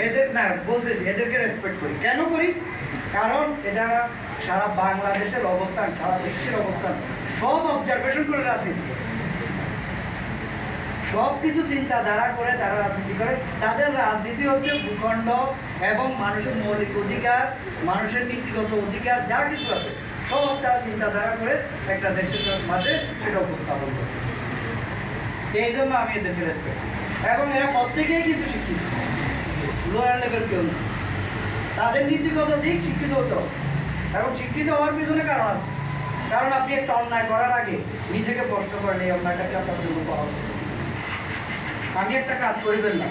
এদের, না, বলতেছি, এদেরকে রেসপেক্ট করি। কেন করি? কারণ এটা সারা বাংলাদেশের অবস্থান, সারা বিশ্বের অবস্থান। সব অবজারভেশন করে রাজনীতি। সব কিছু চিন্তাধারা করে তারা রাজনীতি করে। তাদের রাজনীতি হচ্ছে ভূখণ্ড এবং মানুষের মৌলিক অধিকার, মানুষের নীতিগত অধিকার, যা কিছু আছে। সব তারা চিন্তাধারা করে একটা দেশের মাঝে সেটা উপস্থাপন করে। এই জন্য আমি এদেরকে রেসপেক্ট এবং এরা প্রত্যেকেই কিন্তু শিক্ষিত। লোয়ার লেভেল কেউ না। তাদের নীতিগত দিক শিক্ষিত হতে হবে। এবং শিক্ষিত হওয়ার পিছনে কারণ আছে। কারণ আপনি একটা অন্যায় করার আগে নিজেকে প্রশ্ন করেন, এই অন্যায়টাকে আপনার জন্য করা। আমি একটা কাজ করি ফেললাম।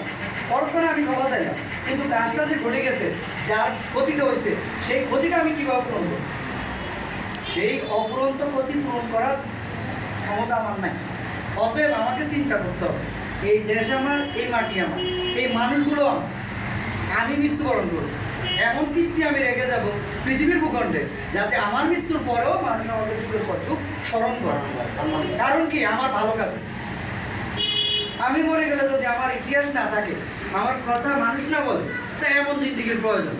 পরক্ষণে আমি ক্ষমা চাইলাম। কিন্তু কাজটা যে ঘটে গেছে, যার ক্ষতিটা হয়েছে, সেই ক্ষতিটা আমি কীভাবে পূরণ করব? সেই অপূরন্ত ক্ষতি পূরণ করার ক্ষমতা আমার নাই। অতএব আমাকে চিন্তা করতে হবে, এই দেশ আমার, এই মাটি আমার, এই মানুষগুলো আমার। আমি মৃত্যুবরণ করব। এমন কীর্তি আমি রেখে যাব পৃথিবীর ভূখণ্ডে, যাতে আমার মৃত্যুর পরেও মানুষ আমাকে পর যুগ স্মরণ করে কারণ কি? আমার ভালো কাছে আমি মরে গেলে যদি আমার ইতিহাস না থাকে, আমার কথা মানুষ না বলে, তা এমন জিন্দিগির প্রয়োজন।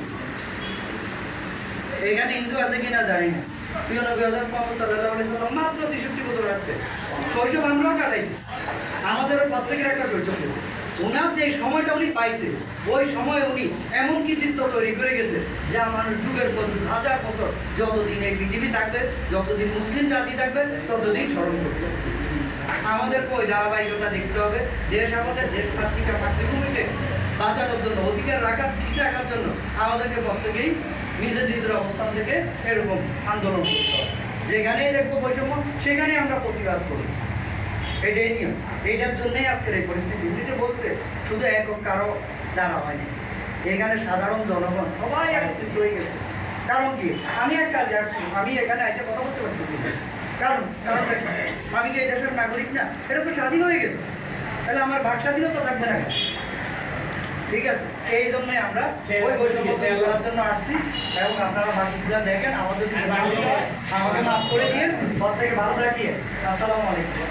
এখানে হিন্দু আছে কিনা জানি না। মাত্র তেষট্টি বছর রাখতে। শৈশব আমরাও কাটাইছি। আমাদেরও প্রত্যেকের একটা শৈশব ওনার যে সময়টা উনি পাইছে, ওই সময় উনি এমন কৃতিত্ব তৈরি করে গেছে যা মানুষ যুগের পর হাজার বছর যতদিন এই পৃথিবী থাকবে, যতদিন মুসলিম জাতি থাকবে, ততদিন স্মরণ করবে আমাদেরকে ওই ধারাবাহিকতা দেখতে হবে, দেশ আমাদের দেশ মাতৃকা মাতৃভূমিকে বাঁচানোর জন্য, অধিকার রাখার, ঠিক রাখার জন্য আমাদেরকে প্রত্যেকেই নিজের নিজের অবস্থান থেকে এরকম আন্দোলন করতে হবে। যেখানেই দেখব বৈষম্য, সেখানেই আমরা প্রতিবাদ করব এটাই নিয়ম। এইটার জন্যই আজকের এই পরিস্থিতি। বলছে শুধু একক কারও দ্বারা হয়নি। এখানে সাধারণ জনগণ সবাই একত্রিত হয়ে গেছে। কারণ কি? আমি এক কাজে আসছি আমি এখানে আইসে কথা বলতে পারতেছি কারণ কারণ আমি যে দেশের নাগরিক না এটা তো স্বাধীন হয়ে গেছে। তাহলে আমার ভাগ স্বাধীনতা থাকবে না ঠিক আছে? এই জন্যই আমরা ওই বৈষম্য করার জন্য আসছি এবং আপনারা বাকিগুলো দেখেন আমাদের হয়, আমাকে মাফ করে দিয়ে ঘর থেকে ভালো থাকিয়ে আসসালামু আলাইকুম।